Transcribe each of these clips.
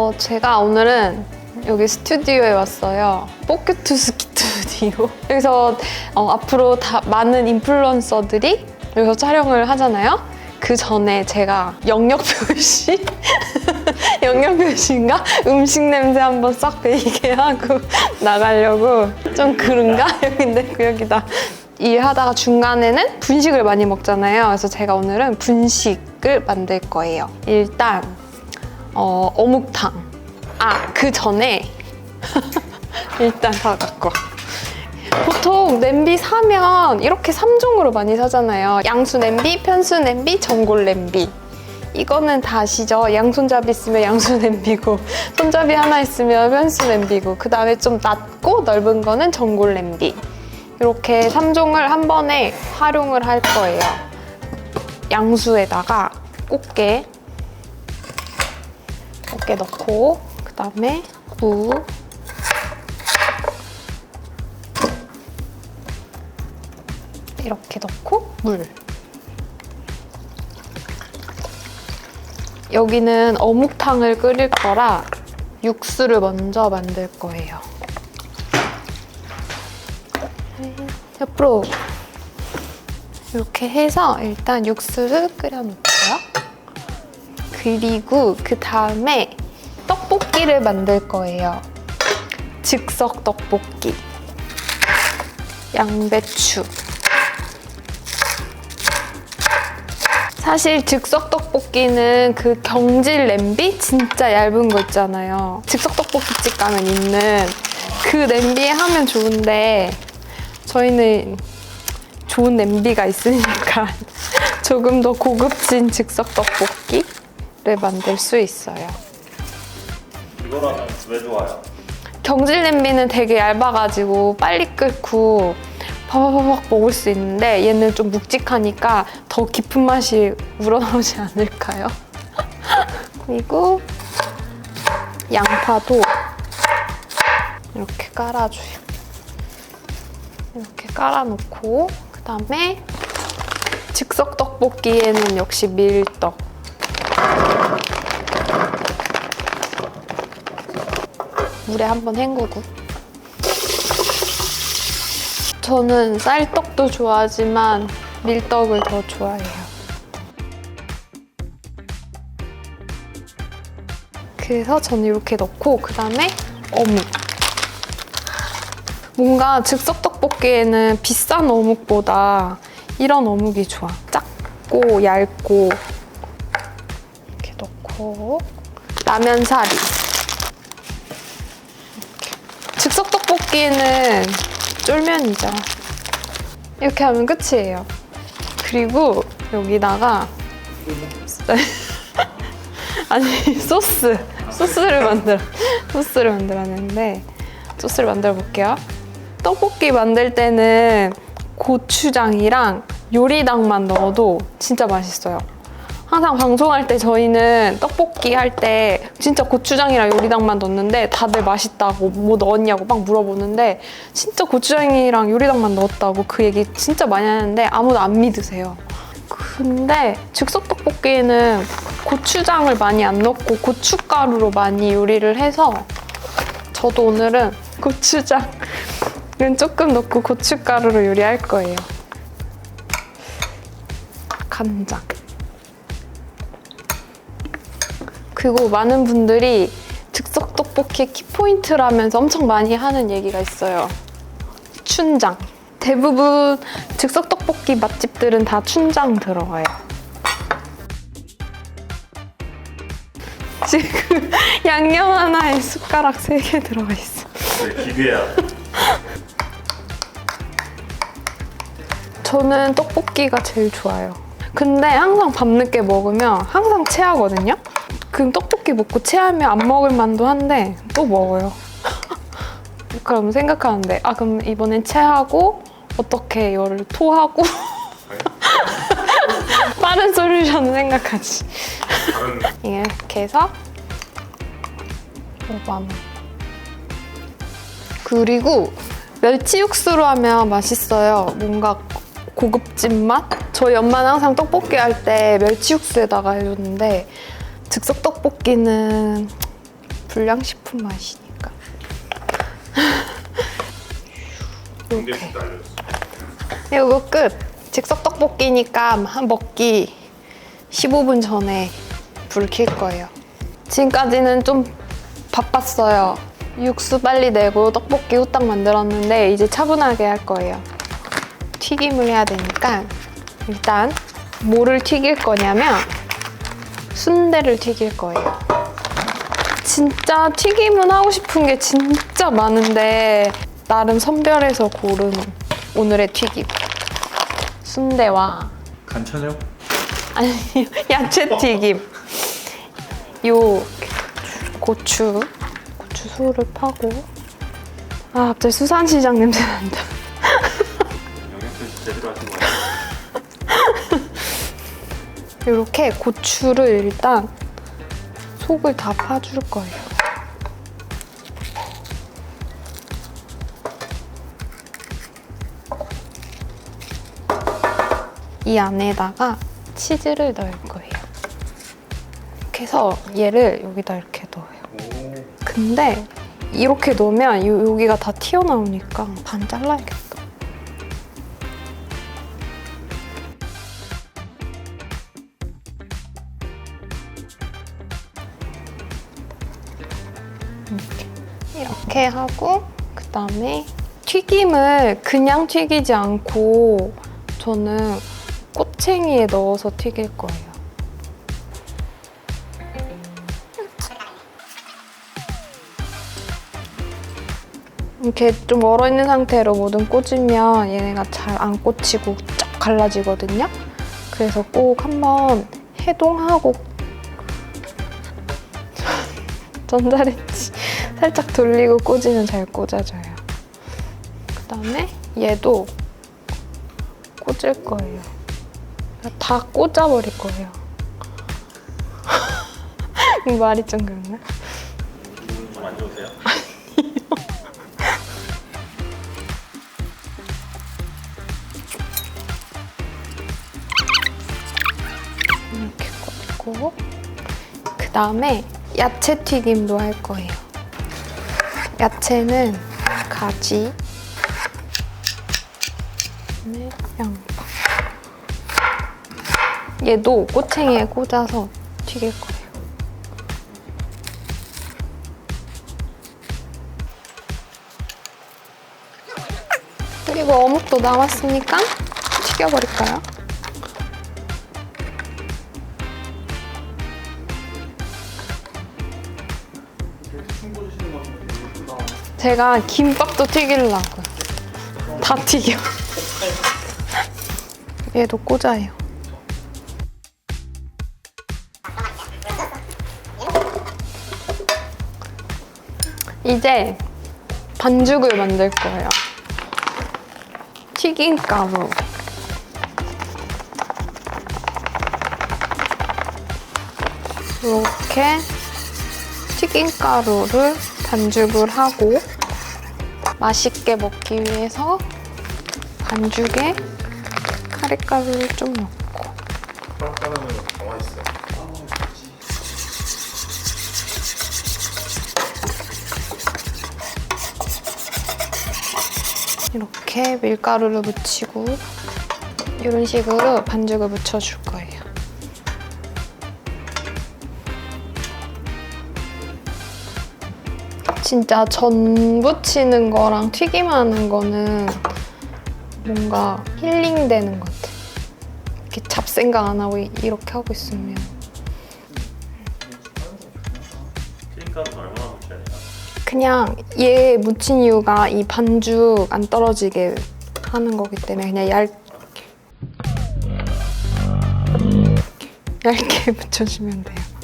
어, 제가 오늘은 여기 스튜디오에 왔어요. 뽀큐투 스튜디오. 여기서 어, 앞으로 다 많은 인플루언서들이 여기서 촬영을 하잖아요. 그 전에 제가 영역 표시, 영역 표시인가 음식 냄새 한번 싹 배이게 하고 나가려고 좀 그런가 여기인데 여기다 일하다가 중간에는 분식을 많이 먹잖아요. 그래서 제가 오늘은 분식을 만들 거예요. 일단 어, 어묵탕. 아, 그 전에 일단 다 갖고 와. 보통 냄비 사면 이렇게 3종으로 많이 사잖아요. 양수 냄비, 편수 냄비, 전골 냄비. 이거는 다 아시죠? 양손잡이 있으면 양수 냄비고 손잡이 하나 있으면 편수 냄비고 그 다음에 좀 낮고 넓은 거는 전골 냄비. 이렇게 3종을 한 번에 활용을 할 거예요. 양수에다가 꽃게 꽃게 넣고 그 다음에 무 이렇게 넣고 물. 여기는 어묵탕을 끓일 거라 육수를 먼저 만들 거예요. 옆으로 이렇게 해서 일단 육수를 끓여 놓고요 그리고 그 다음에 떡볶이를 만들 거예요. 즉석 떡볶이. 양배추. 사실 즉석 떡볶이는 그 경질 냄비 진짜 얇은 거 있잖아요. 즉석 떡볶이집 가면 있는 그 냄비에 하면 좋은데 저희는 좋은 냄비가 있으니까 조금 더 고급진 즉석 떡볶이 를 만들 수 있어요. 이거라면 왜 좋아요? 경질 냄비는 되게 얇아가지고 빨리 끓고 바바바박 먹을 수 있는데 얘는 좀 묵직하니까 더 깊은 맛이 우러나오지 않을까요? 그리고 양파도 이렇게 깔아줘요. 이렇게 깔아놓고 그 다음에 즉석 떡볶이에는 역시 밀떡. 물에 한번 헹구고. 저는 쌀떡도 좋아하지만 밀떡을 더 좋아해요. 그래서 저는 이렇게 넣고 그 다음에 어묵. 뭔가 즉석 떡볶이에는 비싼 어묵보다 이런 어묵이 좋아. 작고 얇고 이렇게 넣고 라면 사리. 떡볶이는 쫄면이죠. 이렇게 하면 끝이에요. 그리고 여기다가 아니 소스 소스를 만들어 소스를 만들었는데 소스를 만들어 볼게요. 떡볶이 만들 때는 고추장이랑 요리당만 넣어도 진짜 맛있어요. 항상 방송할 때 저희는 떡볶이 할 때 진짜 고추장이랑 요리당만 넣었는데 다들 맛있다고 뭐 넣었냐고 막 물어보는데 진짜 고추장이랑 요리당만 넣었다고 그 얘기 진짜 많이 하는데 아무도 안 믿으세요. 근데 즉석 떡볶이는 고추장을 많이 안 넣고 고춧가루로 많이 요리를 해서 저도 오늘은 고추장은 조금 넣고 고춧가루로 요리할 거예요. 간장. 그리고 많은 분들이 즉석 떡볶이 키포인트라면서 엄청 많이 하는 얘기가 있어요. 춘장. 대부분 즉석 떡볶이 맛집들은 다 춘장 들어가요. 지금 양념 하나에 숟가락 3개 들어가 있어. 왜 기괴야? 저는 떡볶이가 제일 좋아요. 근데 항상 밤늦게 먹으면 항상 체하거든요? 그럼 떡볶이 먹고 체하면 안 먹을 만도 한데 또 먹어요. 그럼 생각하는데 아 그럼 이번엔 체하고 어떻게 이거를 토하고 빠른 솔루션을 생각하지. 다른 이렇게 해서 오밤 그리고 멸치 육수로 하면 맛있어요. 뭔가 고급진 맛? 저희 엄마는 항상 떡볶이 할 때 멸치 육수에다가 해줬는데 즉석 떡볶이는 불량식품 맛이니까. 알려줬어. 이거 끝. 즉석 떡볶이니까 한 먹기 15분 전에 불켤 거예요. 지금까지는 좀 바빴어요. 육수 빨리 내고 떡볶이 후딱 만들었는데 이제 차분하게 할 거예요. 튀김을 해야 되니까 일단 뭐를 튀길 거냐면 순대를 튀길 거예요. 진짜 튀김은 하고 싶은 게 진짜 많은데 나름 선별해서 고른 오늘의 튀김. 순대와 간천역? 아니 야채 튀김. 요 고추 고추 소를 파고 아 갑자기 수산시장 냄새 난다. 영양표 제대로 하신 거예요? 이렇게 고추를 일단 속을 다 파줄 거예요. 이 안에다가 치즈를 넣을 거예요. 이렇게 해서 얘를 여기다 이렇게 넣어요. 오. 근데 이렇게 넣으면 요, 여기가 다 튀어나오니까 반 잘라야겠다. 이렇게. 하고 그 다음에 튀김을 그냥 튀기지 않고 저는 꼬챙이에 넣어서 튀길 거예요. 이렇게 좀 얼어있는 상태로 뭐든 꽂으면 얘네가 잘 안 꽂히고 쫙 갈라지거든요. 그래서 꼭 한번 해동하고 전자레인지 살짝 돌리고 꽂으면 잘 꽂아져요. 그 다음에 얘도 꽂을 거예요. 다 꽂아버릴 거예요. 이 말이 좀? 기분 좀안 좋으세요? 이렇게 꽂고 그 다음에 야채 튀김도 할 거예요. 야채는 가지, 양파. 얘도 꼬챙이에 꽂아서 튀길 거예요. 그리고 어묵도 남았으니까 튀겨버릴까요? 제가 김밥도 튀기려고 다 튀겨. 얘도 꽂아요. 이제 반죽을 만들 거예요. 튀김가루. 이렇게 튀김가루를 반죽을 하고 맛있게 먹기 위해서 반죽에 카레가루를 좀 넣고. 이렇게 밀가루를 묻히고 이런 식으로 반죽을 묻혀줄 거예요. 진짜 전 부치는 거랑 튀김하는 거는 뭔가 힐링되는 것 같아. 이렇게 잡생각 안 하고 이- 이렇게 하고 있으면 튀김가루는 얼마나 묻혀야 돼요? 그냥 얘 묻힌 이유가 이 반죽 안 떨어지게 하는 거기 때문에 그냥 얇게 얇게 묻혀주면 돼요.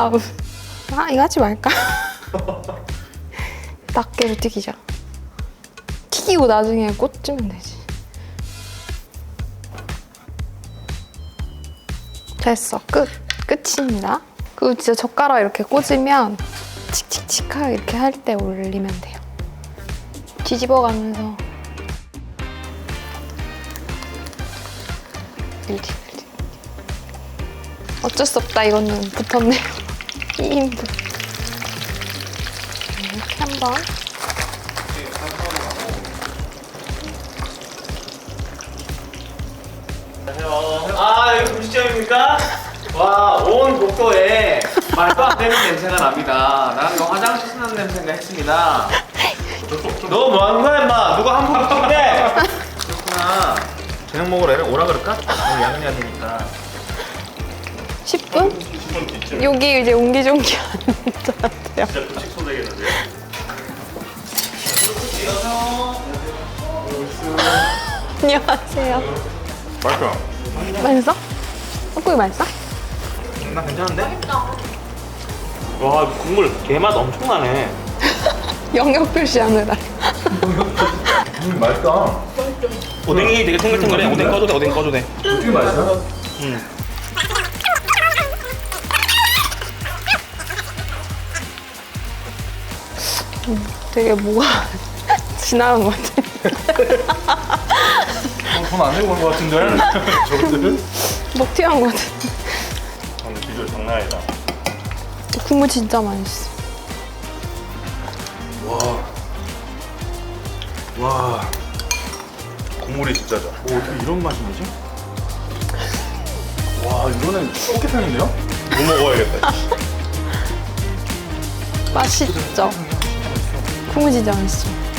아우, 아 이거 하지 말까? 낱개로 튀기자. 튀기고 나중에 꽂으면 되지. 됐어. 끝. 끝입니다. 그리고 진짜 젓가락 이렇게 꽂으면 칙칙칙하게 이렇게 할 때 올리면 돼요. 뒤집어가면서 밀지 밀지 어쩔 수 없다 이거는 붙었네요 이 힘들 이렇게 한번 아 여기 분식점입니까? 와 온 복도에 말도 안 되는 냄새가 납니다. 나는 이거 화장실 쓰는 냄새가 했습니다. 너 뭐 하는 거야 임마? 누가 한국 친데? 그렇구나. 저녁 먹으러 오라 그럴까? 오늘 야근해야 되니까. 10분? 10분 뒤쯤 여기 이제 옹기종기 하는 것 같아요 진짜 급식 소되겠는데요? 안녕하세요 맛있어. 맛있어? 떡국이 맛있어? 나 괜찮은데? 와 국물 개맛 엄청나네. 영역 표시하느라 음 맛있다. 오뎅이 되게 탱글탱글해. 오뎅 꺼도 돼, 오뎅 꺼도 돼. 어떻게 맛있어? 되게 뭐가 지나간 것 같아 돈안 내고 온거 같은데? 저분들은? 목 튀어한 것 같아 오늘 비주얼 장난 아니다. 국물 진짜 맛있어 와 국물이 진짜 좋아. 오, 어떻게 이런 맛이 나지? 와 이거는 꽃게탕인데요? 뭐 먹어야겠다. 맛있죠? 맛있어